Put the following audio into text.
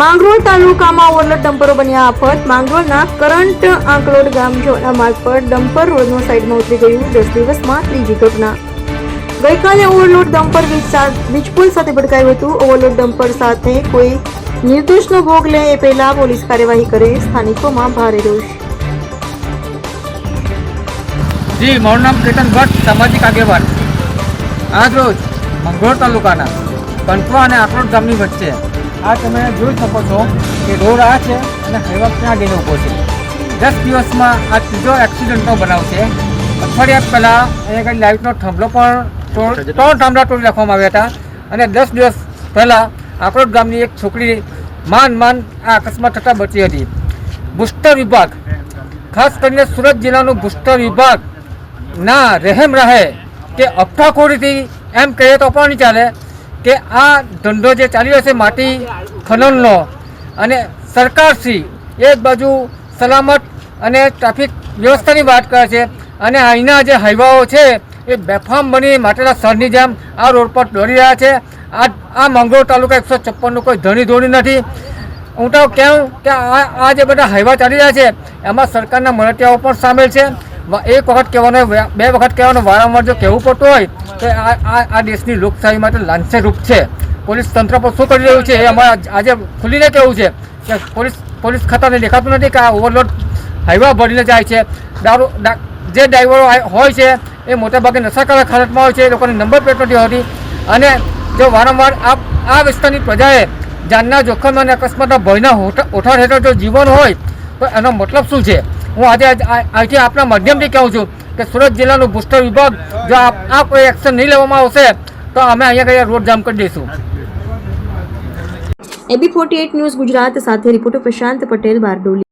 માંગરોળ તાલુકામાં ઓવરલોડ ડમ્પરો બન્યા આફત માંગરોળના કરંટ આંકલોડ ગામ જોના માર્ગ પર ડમ્પર રોડનો સાઈડમાં ઉતરી ગયું. દસ દિવસમાં ત્રીજી ઘટના. ગઈકાલે ઓવરલોડ ડમ્પર વીજપુલ સાથે ભટકાયું હતું. ઓવરલોડ ડમ્પર સાથે કોઈ નિર્દોષનો ભોગ લે એ પહેલા પોલીસ કાર્યવાહી કરે. સ્થાનિકોમાં ભારે રોષ. જી, મારું નામ કેતન ભટ્ટ, સામાજિક આગેવાન. આજ રોજ મંગળોર તાલુકાના કંઠવા અને આકરોટ ગામની વચ્ચે આ તમે જોઈ શકો છો કે રોડ આ છે અને હાઈવા ત્યાં જઈને ઊભો છે. દસ દિવસમાં આ ત્રીજો એક્સિડન્ટનો બનાવ છે અઠવાડિયા પહેલાં અહીંયા કંઈ લાઇટનો થાંભલો પણ ત્રણ થાંભલા તોડી નાખવામાં આવ્યા હતા. અને દસ દિવસ પહેલાં આકરોટ ગામની એક છોકરી માન માન આ અકસ્માત થતાં બચી હતી. બુસ્ટર વિભાગ ખાસ કરીને સુરત જિલ્લાનું બુસ્ટર વિભાગ ના રહેમ રહે કે અફાખોરીથી એમ કહીએ તો પણ ચાલે. કે આ ધંધો જે ચાલી રહ્યો છે માટી ખનનનો અને સરકારશ્રી એક બાજુ સલામત અને ટ્રાફિક વ્યવસ્થાની વાત કરે છે અને અહીંના જે હાઈવાઓ છે એ બેફામ બની માટેલા શહેરની જેમ આ રોડ પર દોડી રહ્યા છે. આ આ મંગળોર તાલુકા એકસો છપ્પનનું કોઈ ધણી ધોણી નથી. હું તો કહું કે આ આ જે બધા હાઈવા ચાલી રહ્યા છે, એમાં સરકારના મળતિયાઓ પણ સામેલ છે. એક વખત કહેવાનો બે વખત કહેવાનો, વારંવાર જો કહેવું પડતું હોય, તો આ આ દેશની લોકશાહી માટે લાંછનરૂપ છે. પોલીસ તંત્ર પર શું કરી રહ્યું છે એ અમારે આજે ખુલીને કહેવું છે. કે પોલીસ પોલીસ ખાતાને દેખાતું નથી કે આ ઓવરલોડ હાઈવા ભરીને જાય છે. દારૂ જે ડ્રાઈવરો હોય છે, એ મોટાભાગે નશાકારક હાલતમાં હોય છે, એ લોકોની નંબર પ્લેટ નથી હોતી. અને જો વારંવાર આ આ વિસ્તારની પ્રજાએ જાનના જોખમ અને અકસ્માતના ભયના ઓઠાર હેઠળ જો જીવન હોય, તો એનો મતલબ શું છે? હું આજે આજ- આ- અહીંથી આપણા માધ્યમથી કહું છું કે સુરત જિલ્લાનું બુસ્ટર વિભાગ જો આ કોઈ એક્શન નહીં લેવામાં આવશે, તો અમે અહીંયા કઈ રોડ જામ કરી દઈશું. એબી ફોર્ટી ન્યૂઝ ગુજરાત સાથે રિપોર્ટર પ્રશાંત પટેલ બારડોલી.